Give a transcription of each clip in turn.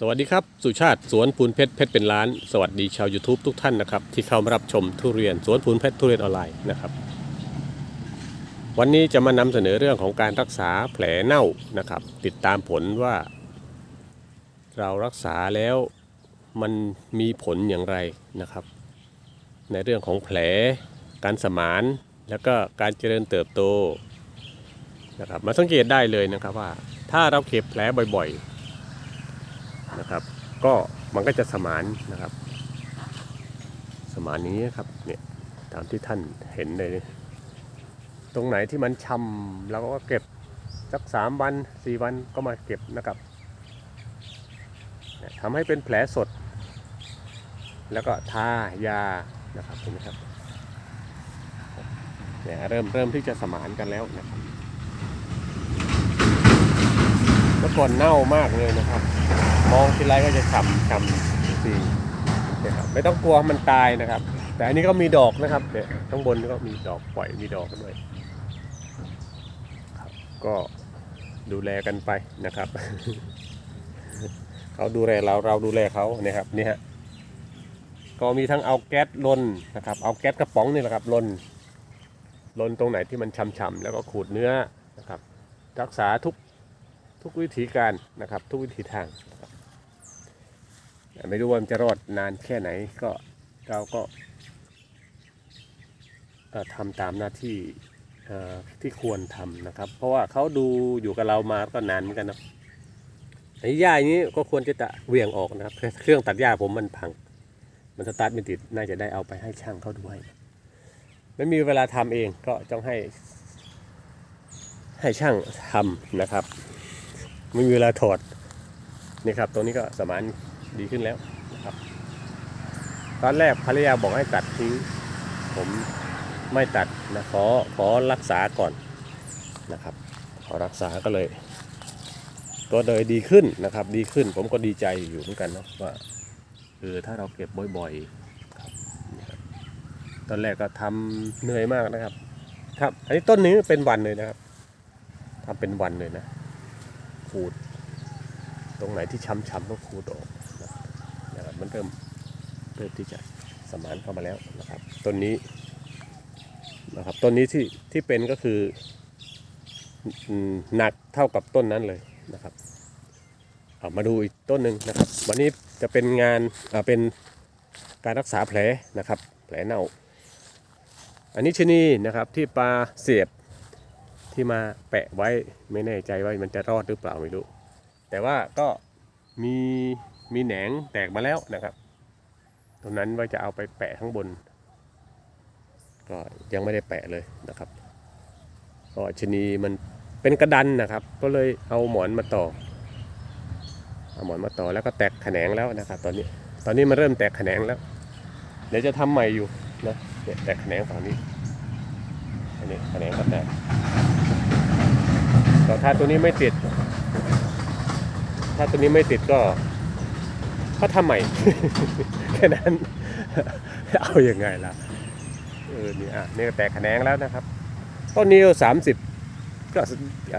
สวัสดีครับ สุชาติสวนปูนเพชรเพชรเป็นล้าน สวัสดีชาว YouTube ทุกท่านนะครับ ที่เข้ามารับชมทุเรียนสวนปูนเพชรทุเรียนออนไลน์นะครับ วันนี้จะมานำเสนอเรื่องของการรักษาแผลเน่านะครับ ติดตามผลว่า เรารักษาแล้วมันมีผลอย่างไรนะครับ ในเรื่องของแผล การสมานแล้วก็การเจริญเติบโตนะครับมาสังเกตได้เลยนะครับว่า ถ้าเราเก็บแผลบ่อยๆ นะครับ ก็มันก็จะสมานนะครับ สมานนี้ครับเนี่ยตามที่ท่านเห็นเลย ตรงไหนที่มันช้ำเราก็เก็บสักสามวันสี่วันก็มาเก็บนะครับทำให้เป็นแผลสด แล้วก็ทายานะครับเห็นไหมครับเนี่ยเริ่มเริ่มที่จะสมานกันแล้วนะครับเมื่อก่อนเน่ามากเลยนะครับ มองทีไรก็จะฉ่ำฉ่ำสีนะครับไม่ต้องกลัวมันตายนะครับ แต่อันนี้ก็มีดอกนะครับเนี่ยข้างบนก็มีดอกปล่อยมีดอกกันด้วยครับก็ดูแลกันไปนะครับ เขาดูแลเราเราดูแลเขาเนี่ยครับนี่ฮะก็มีทั้งเอาแก๊สลนนะครับ เอาแก๊สกระป๋องนี่แหละครับลนลนตรงไหนที่มันช้ำๆแล้วก็ขูดเนื้อนะครับ รักษาทุกทุกวิธีการนะครับ ทุกวิธีทางนะครับ ไม่รู้ว่ามันจะรอดนานแค่ไหนก็เราก็ทำตามหน้าที่ที่ควรทำนะครับ เพราะว่าเขาดูอยู่กับเรามาก็นานเหมือนกันนะไอ้หญ้าอย่างนี้ก็ควรจะตะเวียงออกนะครับ เครื่องตัดหญ้าผมมันพัง มันสตาร์ทไม่ติดน่าจะได้เอาไปให้ช่างเขาด้วยไม่มีเวลาทำเองก็ต้องให้ ให้ช่างทำนะครับ ไม่มีเวลาถอดนี่ครับตรงนี้ก็สมาน ดีขึ้นแล้วนะครับ ตอนแรกภรรยาบอกให้ตัดทิ้งผมไม่ตัดนะขอขอรักษาก่อนนะครับ ขอรักษาก็เลย ก็เลยดีขึ้นนะครับ ดีขึ้นผมก็ดีใจอยู่เหมือนกันเนาะว่าเออถ้าเราเก็บบ่อยๆครับตอนแรกก็ทำเหนื่อยมากนะครับ ครับ อันนี้ต้นนี้เป็นวันเลยนะครับทำเป็นวันเลยนะขูด ตรงไหนที่ช้ำๆก็ขูดออก มันเริ่มเริ่มที่จะสมานเข้ามาแล้วนะครับต้นนี้นะครับต้นนี้ที่ที่เป็นก็คือหนักเท่ากับต้นนั้นเลยนะครับเอามาดูอีกต้นหนึ่งนะครับ วันนี้จะเป็นงานอ่าเป็นการรักษาแผลนะครับ แผลเน่า อันนี้ชนีนะครับที่ปลาเสียบที่มาแปะไว้ไม่แน่ใจว่ามันจะรอดหรือเปล่าไม่รู้ แต่ว่าก็มี มีแหนงแตกมาแล้วนะครับตรงนั้นว่าจะเอาไปแปะข้างบน ก็ยังไม่ได้แปะเลยนะครับก็ชนีมันเป็นกระดันนะครับ ก็เลยเอาหมอนมาต่อเอาหมอนมาต่อแล้วก็แตกแขนงแล้วนะครับ ตอนนี้ตอนนี้มันเริ่มแตกแขนงแล้ว เดี๋ยวจะทำใหม่อยู่นะเนี่ยแตกแขนงฝั่งนี้อันนี้แขนงก็แตกก็ถ้าตัวนี้ไม่ติด ถ้าตัวนี้ไม่ติดก็ ก็ทำใหม่ แค่นั้น เอาอยัางไงล่ะเออนี่อะนี่ก็แตกแขนงแล้วนะครับ ต้นนี้สามสิบก็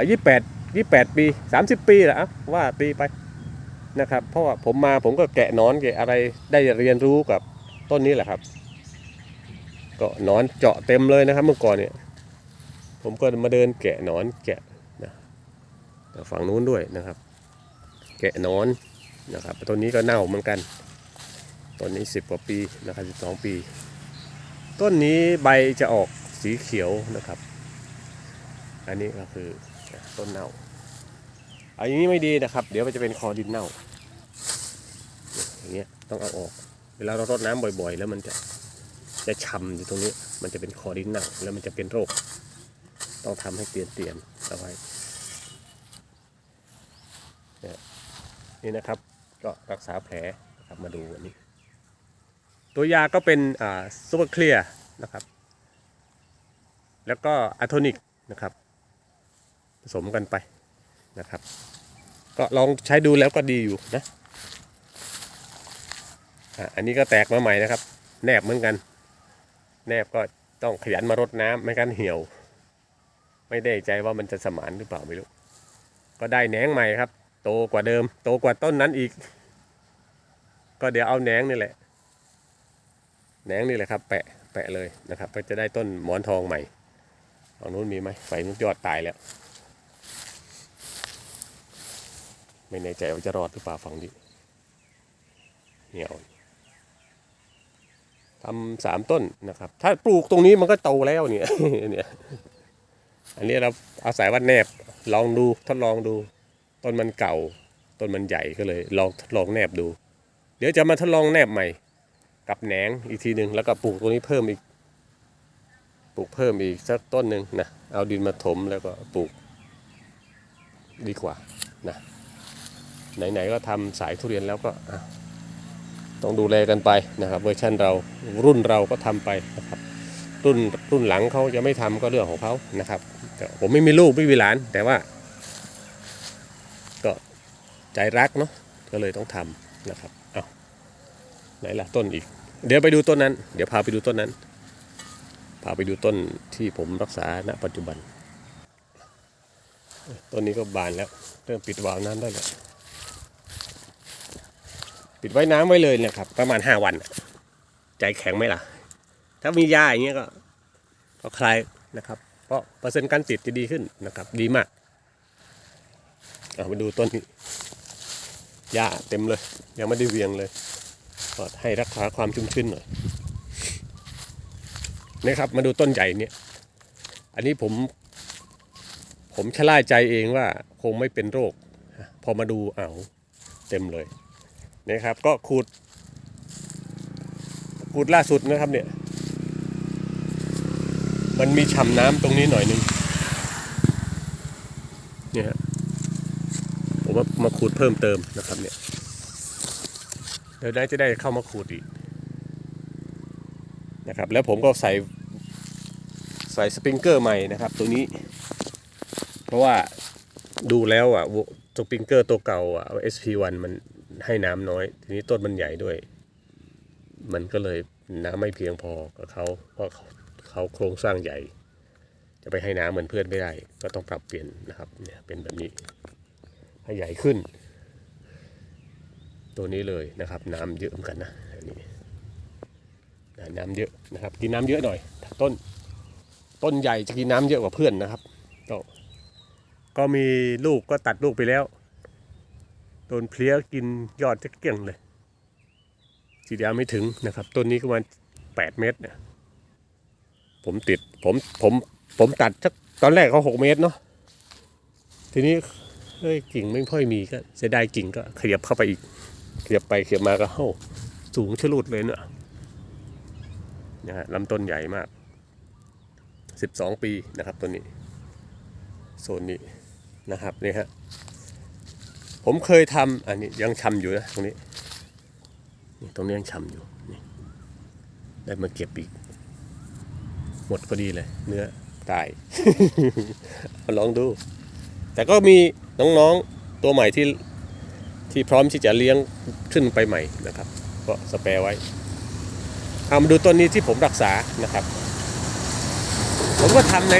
ยี่แปดยี่แปดปีสามสิบปีแหละอะว่าปีไปนะครับ เพราะว่าผมมาผมก็แกะนอนแกะอะไรได้เรียนรู้กับต้นนี้แหละครับ ก็นอนเจาะเต็มเลยนะครับ เมื่อก่อนเนี่ย ผมก็มาเดินแกะนอนแกะนะฝั่งนู้นด้วยนะครับ แกะนอน นะครับต้นนี้ก็เน่าเหมือนกันต้นนี้สิบกว่าปีนะครับสิบสองปี ต้นนี้ใบจะออกสีเขียวนะครับ อันนี้ก็คือต้นเน่าอันนี้ไม่ดีนะครับ เดี๋ยวมันจะเป็นคอดินเน่าอย่างเงี้ยต้องเอาออก เวลาเรารดน้ำบ่อย ๆ แล้วมันจะจะช้ำอยู่ตรงนี้ มันจะเป็นคอดินเน่าแล้วมันจะเป็นโรค ต้องทำให้เตียนๆเอาไว้นี่นะครับ ก็รักษาแผลนะครับมาดูอันนี้ ตัวยาก็เป็นอ่าซูเปอร์เคลียร์นะครับ แล้วก็อะโทนิกนะครับ ผสมกันไปนะครับ ก็ลองใช้ดูแล้วก็ดีอยู่นะอะอันนี้ก็แตกมาใหม่นะครับ แนบเหมือนกัน แนบก็ต้องขยันมารดน้ำไม่งั้นเหี่ยว ไม่ได้ใจว่ามันจะสมานหรือเปล่าไม่รู้ ก็ได้แหนงใหม่ครับ โตกว่าเดิม โตกว่าต้นนั้นอีก ก็เดี๋ยวเอาแหนงนี่แหละแหนงนี่แหละครับ แปะแปะเลยนะครับ ก็จะได้ต้นหมอนทองใหม่ฝั่งนู้นมีไหมไฟนู้นยอดตายแล้ว ไม่แน่ใจว่าจะรอดหรือเปล่าฝั่งนี้เหนียวทำสามต้นนะครับ ถ้าปลูกตรงนี้มันก็โตแล้วเนี่ยเนี่ย อันนี้เราอาศัยว่าแนบลองดูทดลองดู ต้นมันเก่า ต้นมันใหญ่ก็เลยลองทดลองแนบดู เดี๋ยวจะมาทดลองแนบใหม่ กับแหนงอีกทีหนึ่งแล้วก็ปลูกตรงนี้เพิ่มอีก ปลูกเพิ่มอีกสักต้นหนึ่งนะเอาดินมาถมแล้วก็ปลูก ดีกว่านะไหนๆก็ทำสายทุเรียนแล้วก็ต้องดูแลกันไปนะครับเวอร์ชันเรารุ่นเราก็ทำไปนะครับ รุ่นรุ่นหลังเขาจะไม่ทำก็เรื่องของเขานะครับผมไม่มีลูกไม่มีหลานแต่ว่า ใจรักเนาะก็เลยต้องทำนะครับเอาไหนล่ะต้นอีก เดี๋ยวไปดูต้นนั้น เดี๋ยวพาไปดูต้นนั้น พาไปดูต้นที่ผมรักษาณปัจจุบัน ต้นนี้ก็บานแล้วเริ่มปิดวาล์วน้ำได้แล้วปิดไว้น้ำไว้เลยนะครับ ประมาณห้าวัน ใจแข็งไหมล่ะ ถ้ามียาอย่างเงี้ยก็ก็คลายนะครับ เพราะเปอร์เซ็นต์การติดจะดีขึ้นนะครับ ดีมากเอามาดูต้นนี้ หญ้าเต็มเลย ยังไม่ได้เวียงเลยก็ให้รักษาความชุ่มชื้นหน่อยนะครับมาดูต้นใหญ่เนี่ย อันนี้ผม ผมชะล่าใจเองว่าคงไม่เป็นโรค พอมาดูอ้าวเต็มเลยนะครับ ก็ขูดขูดล่าสุดนะครับเนี่ย มันมีฉ่ำน้ำตรงนี้หน่อยหนึงเนี่ย มว่ามาขูดเพิ่มเติมนะครับเนี่ยเดี๋ยวได้จะได้เข้ามาขูดอีกนะครับแล้วผมก็ใส่ใส่สปริงเกอร์ใหม่นะครับตัวนี้ เพราะว่าดูแล้วอะวสปริงเกอร์ตัวเก่าอะ SP1 มันให้น้ำน้อย ทีนี้ต้นมันใหญ่ด้วย มันก็เลยน้ำไม่เพียงพอกับเขาเพราะเขาเขาโครงสร้างใหญ่ จะไปให้น้ำเหมือนเพื่อนไม่ได้ ก็ต้องปรับเปลี่ยนนะครับเนี่ยเป็นแบบนี้ ให้ใหญ่ขึ้น ตัวนี้เลยนะครับ น้ำเยอะเหมือนกันนะอันนี้นะน้ำเยอะนะครับ กินน้ำเยอะหน่อยต้น ต้นใหญ่จะกินน้ำเยอะกว่าเพื่อนนะครับก็ก็มีลูกก็ตัดลูกไปแล้วโดนเพลี้ยกินยอดจะเกลี้ยงเลยสีดาไม่ถึงนะครับ ต้นนี้ก็ประมาณแปดเมตรเนี่ยผมติดผมผมผมตัดสักตอนแรกเขาหกเมตรเนาะทีนี้ เฮ้ยกิ่งไม่ค่อยมีก็เสียดายกิ่งก็ขยับเข้าไปอีก ขยับไปขยับมาก็เฮ้าสูงชะลุดเลยเนอะนะฮะลำต้นใหญ่มาก 12 ปีนะครับตัวนี้โซนนี้นะครับนี่ฮะผมเคยทำอันนี้ยังชำอยู่นะตรงนี้นี่ตรงนี้ยังชำอยู่นี่ได้มาเก็บอีก หมดพอดีเลย เนื้อตายมาลองดู แต่ก็มีน้องๆตัวใหม่ที่ที่พร้อมที่จะเลี้ยงขึ้นไปใหม่นะครับ ก็สเปรไว้เอามาดูต้นนี้ที่ผมรักษานะครับ ผมก็ทำใน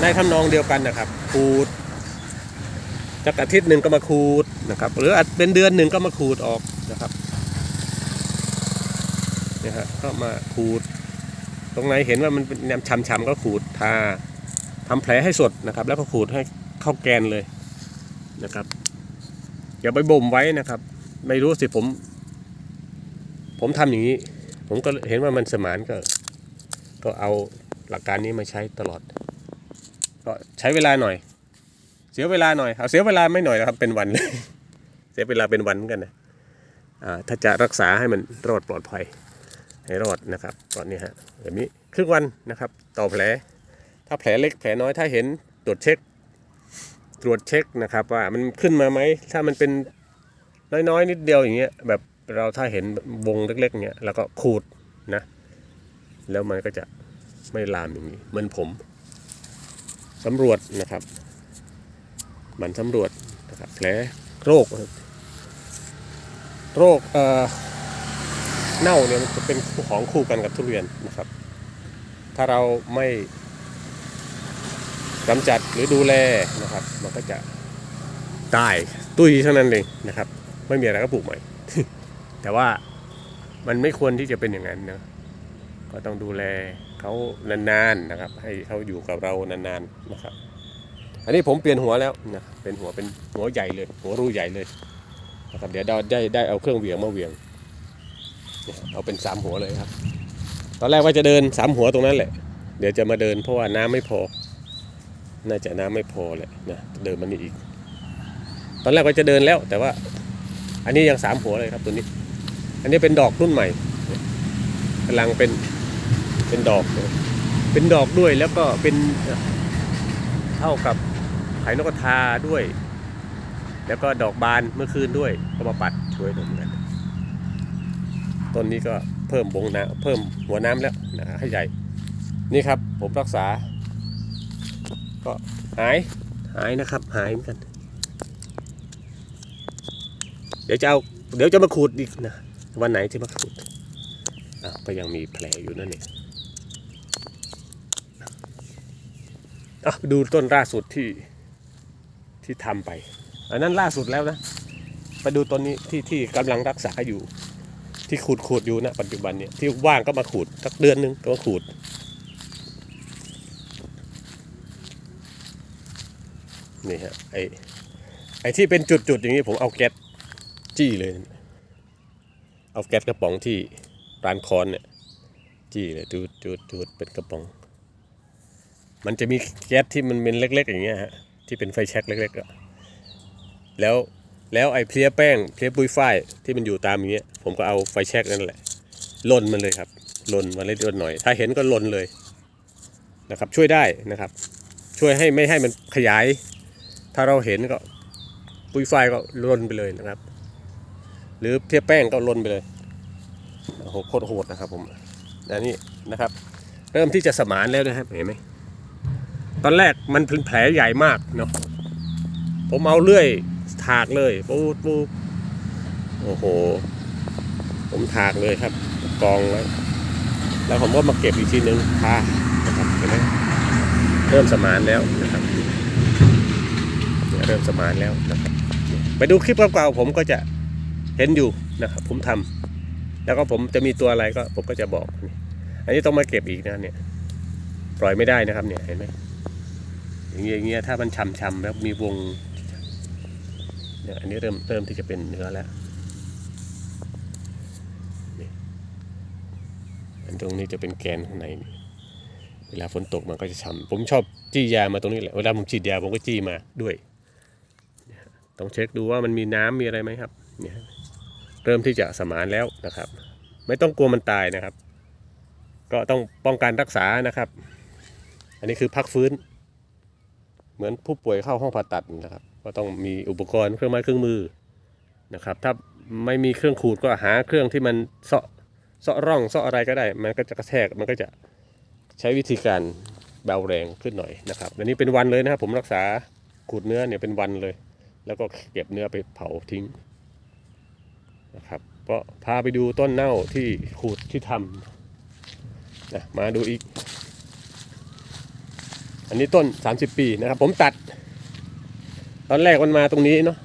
ในทำนองเดียวกันนะครับขูดจากอาทิตย์หนึ่งก็มาขูดนะครับ หรืออาจเป็นเดือนหนึ่งก็มาขูดออกนะครับเนี่ยฮะก็มาขูด ตรงไหนเห็นว่ามันเป็นแนมช้ำๆก็ขูดทาทำแผลให้สดนะครับ แล้วก็ขูดให้ เข้าแกนเลยนะครับ อย่าไปบ่มไว้นะครับ ไม่รู้สิผม ผมทำอย่างนี้ ผมก็เห็นว่ามันสมานก็ ก็เอาหลักการนี้มาใช้ตลอด ก็ใช้เวลาหน่อย เสียเวลาหน่อยเอาเสียเวลาไม่หน่อยนะครับเป็นวันเลย เสียเวลาเป็นวันเหมือนกันนะถ้าจะรักษาให้มันรอดปลอดภัยให้รอดนะครับ ตอนนี้ฮะแบบนี้ครึ่งวันนะครับ ต่อแผล ถ้าแผลเล็กแผลน้อยถ้าเห็นตรวจเช็ค ตรวจเช็คนะครับ ว่ามันขึ้นมาไหมถ้ามันเป็นน้อยๆ นิดเดียวอย่างเงี้ยแบบเราถ้าเห็นวงเล็กๆเงี้ยแล้วก็ขูดนะ แล้วมันก็จะไม่ลามอย่างนี้เหมือนผมสำรวจนะครับ มันสำรวจนะครับแผลโรค โรคเอ่อเน่าเนี่ยมันจะเป็นของคู่กันกับทุเรียนนะครับ ถ้าเราไม่ กำจัดหรือดูแลนะครับ มันก็จะตายตุ้ยเท่านั้นเองนะครับ ไม่มีอะไรก็ปลูกใหม่ แต่ว่ามันไม่ควรที่จะเป็นอย่างนั้นนะก็ต้องดูแลเขานานๆนะครับ ให้เขาอยู่กับเรานานๆนะครับ อันนี้ผมเปลี่ยนหัวแล้วนะเป็นหัวเป็นหัวใหญ่เลย หัวรูใหญ่เลยนะครับเดี๋ยวได้ได้ได้เอาเครื่องเหวี่ยงมาเหวี่ยงเนี่ยเอาเป็นสามหัวเลยครับ ตอนแรกว่าจะเดินสามหัวตรงนั้นแหละ เดี๋ยวจะมาเดินเพราะว่าน้ำไม่พอ น่าจะน้ำไม่พอแหละนะเดินมันนี่อีก ตอนแรกว่าจะเดินแล้ว แต่ว่า อันนี้ยังสามหัวเลยครับตัวนี้ อันนี้เป็นดอกรุ่นใหม่กำลังเป็นเป็นดอก เป็นดอกด้วยแล้วก็เป็นเท่ากับไข่นกกระทาด้วย แล้วก็ดอกบานเมื่อคืนด้วยก็มาปัดช่วยผมกันต้นนี้ก็เพิ่มบงน้ำเพิ่มหัวน้ำแล้วนะให้ใหญ่ นี่ครับผมรักษา ก็หายหายนะครับ หายเหมือนกัน เดี๋ยวจะเอาเดี๋ยวจะมาขูดอีกนะวันไหนที่มาขูดอ้าวก็ยังมีแผลอยู่นั่นเองอะดูต้นล่าสุดที่ที่ทำไป อันนั้นล่าสุดแล้วนะ ไปดูต้นนี้ที่ที่กำลังรักษาอยู่ ที่ขูดขูดอยู่นะปัจจุบันเนี่ยที่ว่างก็มาขูดสักเดือนนึงก็มาขูด นี่ฮะไอไอที่เป็นจุดๆอย่างนี้ผมเอาแก๊สจี้เลย เอาแก๊สกระป๋องที่ร้านคอนเนี่ยจี้เลยจูดจูดจูดเป็นกระป๋อง มันจะมีแก๊สที่มันเป็นเล็ก ๆ อย่างเงี้ยฮะที่เป็นไฟแช็กเล็กๆอะแล้วแล้วไอ้เพลียแป้งเพลียปุยฝ้ายที่มันอยู่ตามอย่างเงี้ยผมก็เอาไฟแช็กนั่นแหละลนมันเลยครับลนมาเล็กๆหน่อย ถ้าเห็นก็ลนเลยนะครับ ช่วยได้นะครับ ช่วยให้ไม่ให้มันขยาย ถ้าเราเห็นก็ปุ๋ยฝ้ายก็ลนไปเลยนะครับ หรือเทียบแป้งก็ลนไปเลยโอ้โหโคตรโหดนะครับผมอันนี้นะครับ เริ่มที่จะสมานแล้วนะครับเห็นไหมตอนแรกมันเป็นแผลใหญ่มากเนาะผมเอาเลื่อยถากเลยปูปูโอ้โห ผมถากเลยครับ กองไว้แล้วผมก็มาเก็บอีกทีนึงทานะครับเห็นไหมเริ่มสมานแล้วนะครับ เริ่มสมานแล้วนะครับ ไปดูคลิปเก่าๆผมก็จะเห็นอยู่นะครับ ผมทำแล้วก็ผมจะมีตัวอะไรก็ผมก็จะบอก อันนี้ต้องมาเก็บอีกนะเนี่ย ปล่อยไม่ได้นะครับเนี่ยเห็นไหมอย่างเงี้ยอย่างเงี้ยถ้ามันช้ำๆแล้วมีวงเนี่ยอันนี้เริ่มเริ่มที่จะเป็นเนื้อแล้วอันตรงนี้จะเป็นแกนข้างในเวลาฝนตกมันก็จะช้ำผมชอบจี้ยามาตรงนี้แหละ เวลาผมฉีดยาผมก็จี้มาด้วย ต้องเช็คดูว่ามันมีน้ำมีอะไรไหมครับเนี่ยเริ่มที่จะสมานแล้วนะครับ ไม่ต้องกลัวมันตายนะครับ ก็ต้องป้องกันรักษานะครับ อันนี้คือพักฟื้น เหมือนผู้ป่วยเข้าห้องผ่าตัดนะครับ ก็ต้องมีอุปกรณ์เครื่องไม้เครื่องมือนะครับ ถ้าไม่มีเครื่องขูดก็หาเครื่องที่มันเซาะเซาะร่องเซาะอะไรก็ได้ มันก็จะกระแทกมันก็จะใช้วิธีการเบาแรงขึ้นหน่อยนะครับอันนี้เป็นวันเลยนะครับ ผมรักษาขูดเนื้อเนี่ยเป็นวันเลย แล้วก็เก็บเนื้อไปเผาทิ้งนะครับก็พาไปดูต้นเน่าที่ขูดที่ทำนะมาดูอีก อันนี้ต้น 30 ปีนะครับ ผมตัด ตอนแรกมันมาตรงนี้เนาะ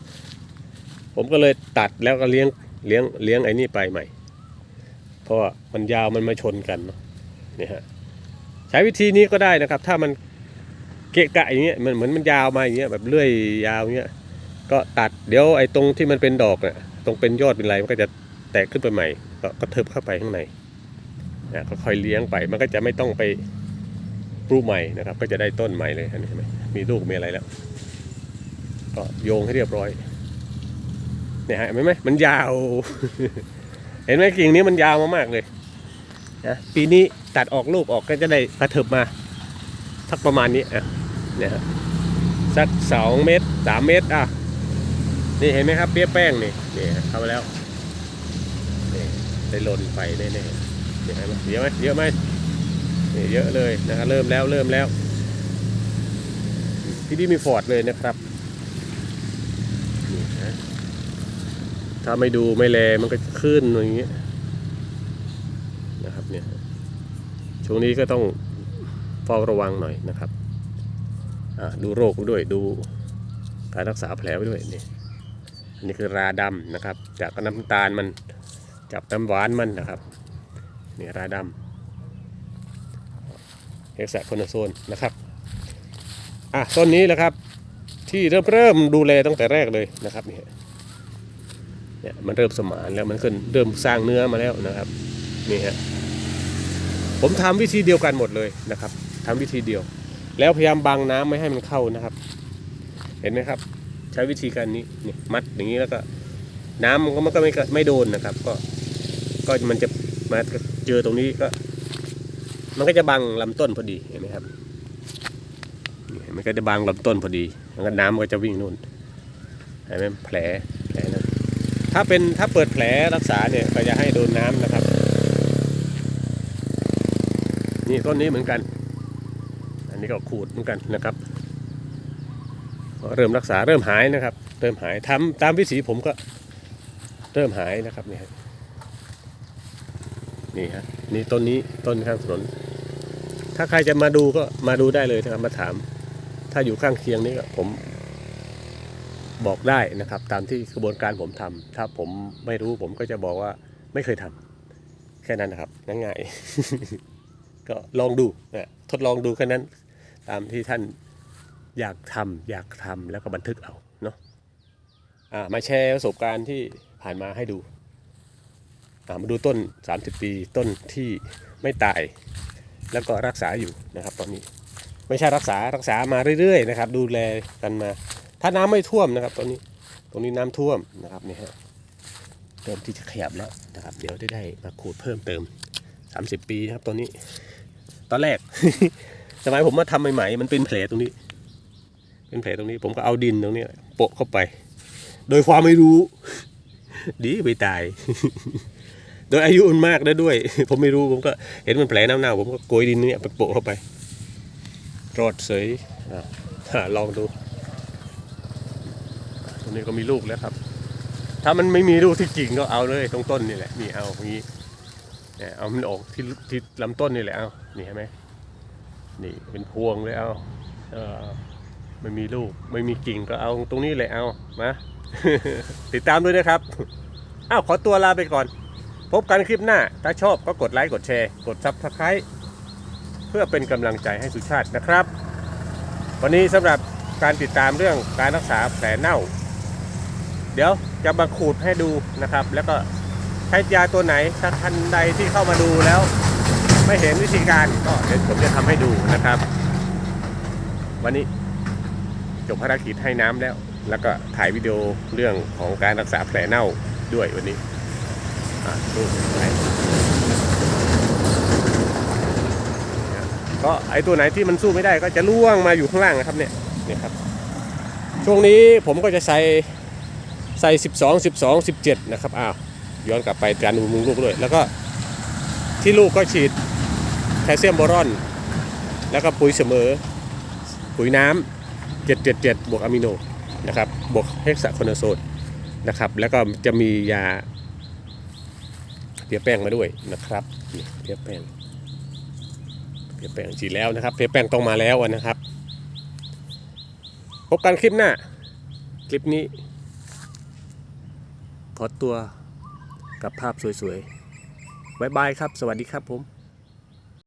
ผมก็เลยตัดแล้วก็เลี้ยงเลี้ยงเลี้ยงไอ้นี่ไปใหม่ เพราะว่ามันยาวมันมาชนกันเนาะนี่ฮะใช้วิธีนี้ก็ได้นะครับ ถ้ามันเกะกะอย่างเงี้ยมันเหมือนมันยาวมาอย่างเงี้ยแบบเลื่อยยาวเงี้ย ก็ตัดเดี๋ยวไอ้ตรงที่มันเป็นดอกเนี่ยตรงเป็นยอดเป็นไรมันก็จะแตกขึ้นไปใหม่ ก็ก็เทิบเข้าไปข้างในนะก็ค่อยเลี้ยงไปมันก็จะไม่ต้องไปปลูกใหม่นะครับ ก็จะได้ต้นใหม่เลยเห็นไหมมีลูกมีอะไรแล้ว ก็โยงให้เรียบร้อยเนี่ยฮะเห็นไหมมันยาว เห็นไหมกิ่งนี้มันยาวมากๆเลยนะปีนี้ตัดออกลูกออกก็จะได้กระเถิบมาสักประมาณนี้อะเนี่ยฮะสักสองเมตรสามเมตรอะ นี่เห็นไหมครับเปี๊ยแป้งนี่นี่เข้ามาแล้วนี่ได้หล่นไปแน่ๆเห็นไหมเยอะไหมเยอะไหมนี่เยอะเลยนะครับเริ่มแล้วเริ่มแล้วที่นี่มีฟอร์ดเลยนะครับนี่นะถ้าไม่ดูไม่แลมันก็ขึ้นอย่างเงี้ยนะครับเนี่ยช่วงนี้ก็ต้องเฝ้าระวังหน่อยนะครับดูโรคด้วยดูการรักษาแผลไว้ด้วยนี่ นนี้คือราดำนะครับ จากน้ำตาลมันจับน้ำหวานมันนะครับนี่ราดำเฮกซาโคนาโซนนะครับอะต้นนี้แหละครับที่เริ่มเริ่มดูแลตั้งแต่แรกเลยนะครับนี่เนี่ยมันเริ่มสมานแล้วมันขึ้นเริ่มสร้างเนื้อมาแล้วนะครับนี่ฮะผมทำวิธีเดียวกันหมดเลยนะครับทำวิธีเดียว แล้วพยายามบังน้ำไม่ให้มันเข้านะครับ เห็นไหมครับ ใช้วิธีการนี้นี่มัดอย่างนี้แล้วก็ น้ำมันก็มันก็ไม่ไม่โดนนะครับ ก็ก็มันจะมาเจอตรงนี้ก็ มันก็จะบังลำต้นพอดีเห็นไหมครับมันก็จะบังลำต้นพอดีแล้วก็น้ำมันก็จะวิ่งนู่นเห็นไหมแผลแผลนะถ้าเป็นถ้าเปิดแผลรักษาเนี่ยก็จะให้โดนน้ำนะครับ นี่ต้นนี้เหมือนกัน อันนี้ก็ขูดเหมือนกันนะครับ เริ่มรักษาเริ่มหายนะครับ เริ่มหายทำตามวิถีผมก็เริ่มหายนะครับนี่ฮะนี่ฮะนี่ต้นนี้ต้นข้างถนน ถ้าใครจะมาดูก็มาดูได้เลยนะครับมาถาม ถ้าอยู่ข้างเคียงนี้ก็ผมบอกได้นะครับ ตามที่กระบวนการผมทำถ้าผมไม่รู้ผมก็จะบอกว่าไม่เคยทำแค่นั้นนะครับง่ายๆก็ลองดูนะทดลองดูแค่นั้น ตามที่ท่าน อยากทำอยากทำแล้วก็บันทึกเอาเนาะอ่ามาแชร์ประสบการณ์ที่ผ่านมาให้ดูอ่ามาดูต้น 30 ปีต้นที่ไม่ตาย แล้วก็รักษาอยู่นะครับ ตอนนี้ไม่ใช่รักษารักษามาเรื่อยๆนะครับ ดูแลกันมา ถ้าน้ำไม่ท่วมนะครับ ตอนนี้ตรงนี้น้ำท่วมนะครับนี่ฮะเริ่มที่จะขยับแล้วนะครับ เดี๋ยวได้ได้มาขูดเพิ่มเติม 30 ปีนะครับตอนนี้ ตอนแรกสมัยผมมาทำใหม่ๆมันเป็นแผลตรงนี้ เป็นแผลตรงนี้ ผมก็เอาดินตรงนี้โปะเข้าไป โดยความไม่รู้ ดีไปตาย โดยอายุมันมากแล้วด้วย ผมไม่รู้ผมก็เห็นมันแผลเน่าๆผมก็โกยดินเนี่ยไปโปะเข้าไปรอดเสยอลองดูตรงนี้ก็มีลูกแล้วครับ ถ้ามันไม่มีลูกที่กิ่งก็เอาเลยตรงต้นนี่แหละนี่เอาอย่างนี้เนี่ยเอามันออกที่ที่ลำต้นนี่แหละเอานี่เห็นไหมนี่เป็นพวงเลยเอาเออ ไม่มีลูก ไม่มีกิ่งก็เอาตรงนี้เลยเอามาติดตามด้วยนะครับอ้าวขอตัวลาไปก่อน พบกันคลิปหน้า ถ้าชอบก็กดไลค์กดแชร์ กดซับสไครต์เพื่อเป็นกำลังใจให้สุชาตินะครับ วันนี้สำหรับการติดตามเรื่องการรักษาแผลเน่า เดี๋ยวจะมาขูดให้ดูนะครับ แล้วก็ใช้ยาตัวไหนถ้าท่านใดที่เข้ามาดูแล้ว ไม่เห็นวิธีการก็เดี๋ยวผมจะทำให้ดูนะครับ วันนี้ จบภารกิจให้น้ำแล้ว แล้วก็ถ่ายวิดีโอเรื่องของการรักษาแผลเน่าด้วยวันนี้อะดูไหนก็ไอตัวไหนที่มันสู้ไม่ได้ก็จะล่วงมาอยู่ข้างล่างนะครับเนี่ยเนี่ยครับ ช่วงนี้ผมก็จะใส่ใส่12 12 17 นะครับอ้าวย้อนกลับไปการบำรุงลูกด้วย แล้วก็ที่ลูกก็ฉีดแคลเซียมบอรอน แล้วก็ปุ๋ยเสมอ ปุ๋ยน้ำ 777 บวกอะมิโนนะครับบวกเฮกซาโคนาโซนนะครับแล้วก็จะมียาเพียแป้งมาด้วยนะครับเพียแป้งเพียแป้งฉีดแล้วนะครับเพียแป้งต้องมาแล้วนะครับ พบกันคลิปหน้า คลิปนี้ ขอตัวกับภาพสวยๆบายบายครับ สวัสดีครับผม